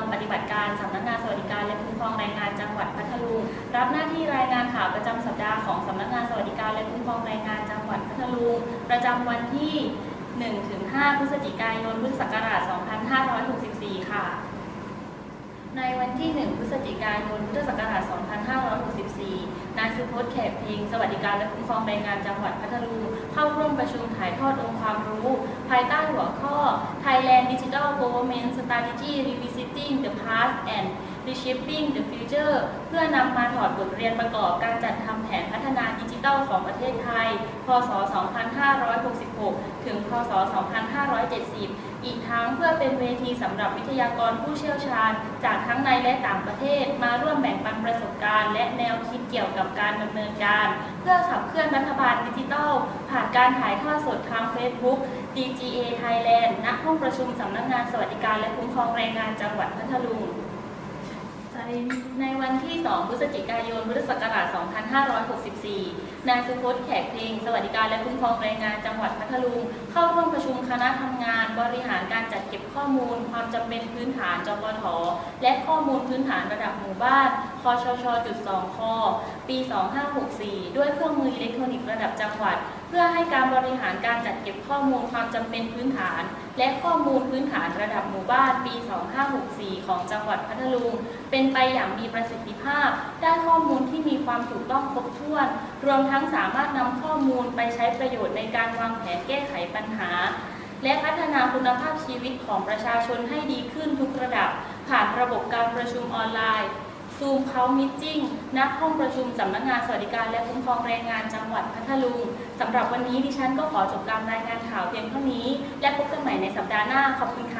องปฏิบัติการสำนักงานสวัสดิการและคุ้มครองแรงงานจังหวัดพัทลุงรับหน้าที่รายงานข่าวประจำสัปดาห์ของสำนักงานสวัสดิการและคุ้มครองแรงงานจังหวัดพัทลุงประจำวันที่ 1-5 พฤศจิกายน พุทธศักราช 2564 ค่ะ ในวันที่ 1 พฤศจิกายน พุทธศักราช 2564 ดแขกเพลงสวัสดิการและคุ้มครองแรงงานจังหวัดพัทลุงเข้าร่วมประชุมถ่ายทอดองค์ความรู้ ภายใต้หัวข้อ Thailand Digital Government Strategy Revisiting the Past and Reshaping the Future เพื่อนำมาถอดบทเรียนประกอบการจัดทำแผนพัฒนาดิจิทัลของประเทศไทย พศ 2566 ถึง พศ 2570 อีกทั้งเพื่อเป็นเวทีสำหรับวิทยากรผู้เชี่ยวชาญ จากทั้งในและต่างประเทศมาร่วมแบ่งปันประสบการณ์ และแนวคิดเกี่ยวกับการดำเนินการ เพื่อขับเคลื่อนรัฐบาลดิจิทัล ผ่านการถ่ายทอดสดทาง Facebook DGA Thailand ณ ห้องประชุมสำนักงานสวัสดิการและคุ้มครองแรงงานจังหวัดพัทลุง ในวันที่ 2 พฤศจิกายน พุทธศักราช 2564 นายสุพจน์แขกเพลง สวัสดิการและคุ้มครองแรงงานจังหวัดพัทลุง เข้าร่วมประชุมคณะทำงาน บริหารการจัดเก็บข้อมูล ความจำเป็นพื้นฐานจปทและข้อมูลพื้นฐานระดับหมู่บ้าน คชชจุด2คปี 2564 ด้วยเครื่องมืออิเล็กทรอนิกส์ระดับจังหวัด เพื่อให้การบริหารการจัดเก็บข้อมูลความจำเป็นพื้นฐาน และข้อมูลพื้นฐานระดับหมู่บ้านปี 2564 ของจังหวัดพัทลุง เป็นไปอย่างมีประสิทธิภาพ ได้ข้อมูลที่มีความถูกต้องครบถ้วน รวมทั้งสามารถนำข้อมูลไปใช้ประโยชน์ในการวางแผนแก้ไขปัญหา และพัฒนาคุณภาพชีวิตของประชาชนให้ดีขึ้นทุกระดับ ผ่านระบบการประชุมออนไลน์ ซูมเขามิทติ้งณห้องประชุมสำนักงานสวัสดิการและคุ้มครองแรงงานจังหวัดพัทลุงสำหรับวันนี้ดิฉันก็ขอจบการรายงานข่าวเพียงเท่านี้ และพบกันใหม่ในสัปดาห์หน้าขอบคุณค่ะ